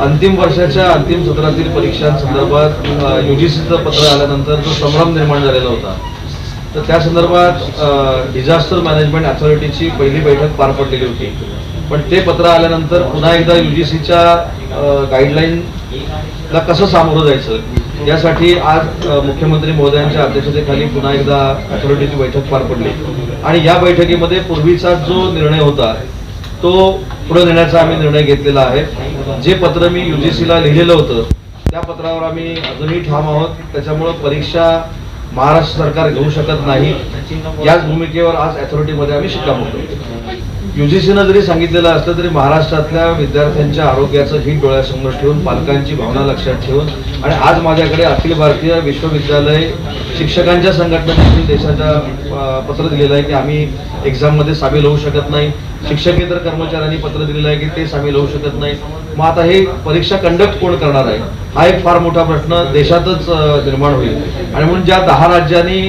अंतिम वर्षाच्या अंतिम सत्रातील परीक्षांसंदर्भात युजीसीचं पत्र आल्यानंतर जो संभ्रम निर्माण झालेला होता तर त्या संदर्भात डिझास्टर मॅनेजमेंट अथॉरिटीची पहिली बैठक पार पडलेली होती. पण ते पत्र आल्यानंतर पुन्हा एकदा युजीसीच्या गाईडलाईनला कसं सामोरं जायचं? यासाठी आज मुख्यमंत्री महोदयांच्या अध्यक्षतेखाली पुन्हा एकदा अथॉरिटीची बैठक पार पडली. आणि या बैठकीमध्ये पूर्वीचा जो निर्णय होता तो पुढे नेण्याचा आम्ही निर्णय घेतलेला आहे. जे पत्र मी युजीसीला लिहिलेलं होतं त्या पत्रावर आम्ही अजूनही ठाम आहोत. त्याच्यामुळं परीक्षा महाराष्ट्र सरकार घेऊ शकत नाही. याच भूमिकेवर आज अथॉरिटीमध्ये आम्ही शिक्कामोर्तब. युजीसीनं जरी सांगितलेलं असलं तरी महाराष्ट्रातल्या विद्यार्थ्यांच्या आरोग्याचं ही डोळ्यासमोर ठेवून पालकांची भावना लक्षात ठेवून आणि आज माझ्याकडे अखिल भारतीय विश्वविद्यालय शिक्षकांच्या संघटनेने देशाच्या पत्र दिलेलं आहे की आम्ही एक्झाममध्ये सामील होऊ शकत नाही. शिक्षकेतर कर्मचाऱ्यांनी पत्र दिलेलं आहे की ते सामील होऊ शकत नाही. मग आता हे परीक्षा कंडक्ट कोण करणार आहे? हा एक फार मोठा प्रश्न देशातच निर्माण होईल. आणि म्हणून ज्या दहा राज्यांनी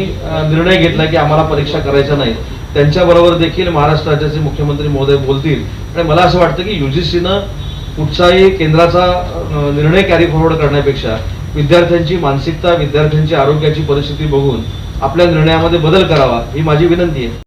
निर्णय घेतला की आम्हाला परीक्षा करायच्या नाही त्यांच्याबरोबर देखील महाराष्ट्र राज्याचे मुख्यमंत्री महोदय बोलतील. आणि मला असं वाटतं की युजीसीनं कुठचाही केंद्राचा निर्णय कॅरी फॉरवर्ड करण्यापेक्षा विद्यार्थ्यांची मानसिकता विद्यार्थ्यांची आरोग्याची परिस्थिती बघून आपल्या निर्णयामध्ये बदल करावा ही माझी विनंती आहे.